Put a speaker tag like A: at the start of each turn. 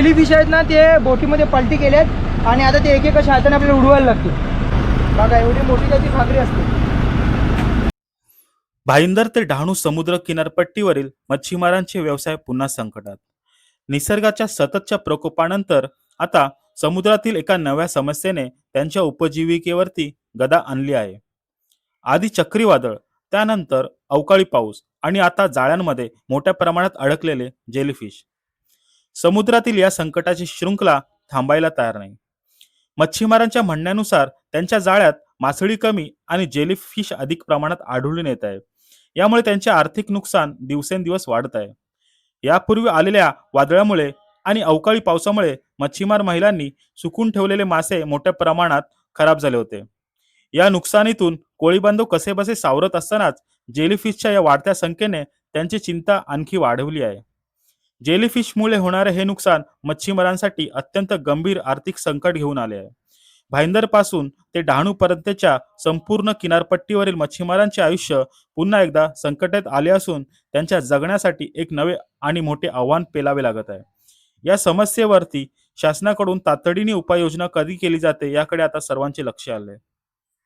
A: Jelly fish आहेत ना ते बोटीमध्ये पलटी केल्यात आणि आता ते एक एक अशा हाताने आपल्याला उडवायला लागतील. बघा एवढी मोठी त्याची खाकरी असते.
B: भाईंदर ते डहाणू समुद्र किनारपट्टीवरील मच्छीमारांचे व्यवसाय पुन्हा संकटात. निसर्गाच्या सततच्या प्रकोपानंतर आता समुद्रातील एका नव्या समस्येने त्यांच्या उपजीविकेवरती गदा आणली आहे. आधी चक्रीवादळ त्यानंतर अवकाळी पाऊस आणि आता जाळ्यांमध्ये मोठ्या प्रमाणात अडकलेले जेलीफिश समुद्रातील या संकटाची शृंखला थांबायला तयार नाही. मच्छीमारांच्या म्हणण्यानुसार त्यांच्या जाळ्यात मासळी कमी आणि जेलीफिश अधिक प्रमाणात आढळून येत आहे. यामुळे त्यांचे आर्थिक नुकसान दिवसेंदिवस वाढत आहे. यापूर्वी आलेल्या वादळामुळे आणि अवकाळी पावसामुळे मच्छीमार महिलांनी सुकून ठेवलेले मासे मोठ्या प्रमाणात खराब झाले होते. या नुकसानीतून कोळी बांधव कसेबसे सावरत असतानाच जेलीफिशच्या या वाढत्या संख्येने त्यांची चिंता आणखी वाढवली आहे. जेलीफिशमुळे होणारे हे नुकसान मच्छीमारांसाठी अत्यंत गंभीर आर्थिक संकट घेऊन आले आहे. भाईंदरपासून ते डहाणूपर्यंतच्या संपूर्ण किनारपट्टीवरील मच्छीमारांचे आयुष्य पुन्हा एकदा संकटात आले असून त्यांच्या जगण्यासाठी एक नवे आणि मोठे आव्हान पेलावे लागत आहे. या समस्येवरती शासनाकडून तातडीने उपाययोजना कधी केली जाते याकडे आता सर्वांचे लक्ष आले आहे.